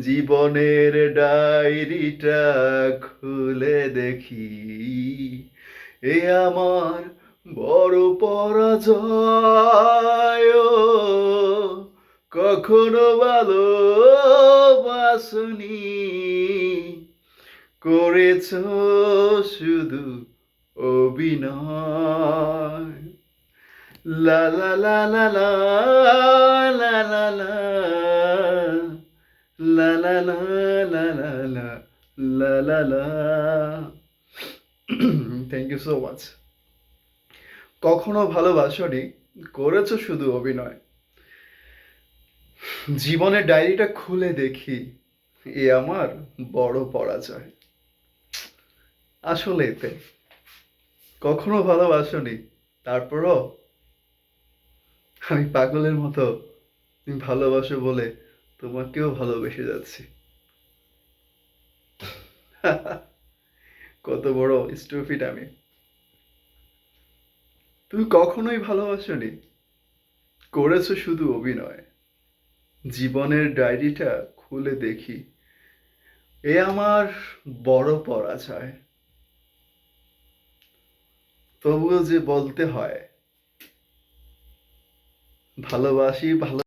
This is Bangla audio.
জীবনের ডায়েরিটা খুলে দেখি। এ আমার বড় পরাজয়। কখনো ভালো বাসনি করেছ শুধু অভিনয়। লা লা লা লা লা লা লা লা লা লা লা লা লা লা লা. থ্যাংক ইউ সো মাচ কখনো ভালোবাসনি করেছ শুধু অভিনয়। জীবনের ডায়েরিটা খুলে দেখি। এ আমার বড় পরাজয়। আসলে এতে। কখনো ভালোবাসনি তারপরও আমি পাগলের মতো ভালোবাসো বলে তোমাকেও ভালোবেসে যাচ্ছি। কত বড় স্টুপিড আমি। তুমি কখনোই ভালোবাসনি। করেছ শুধু অভিনয়। জীবনের ডায়েরিটা খুলে দেখি। এ আমার বড় পরাজয়। তবুও যে বলতে হয়, ভালোবাসি ভালো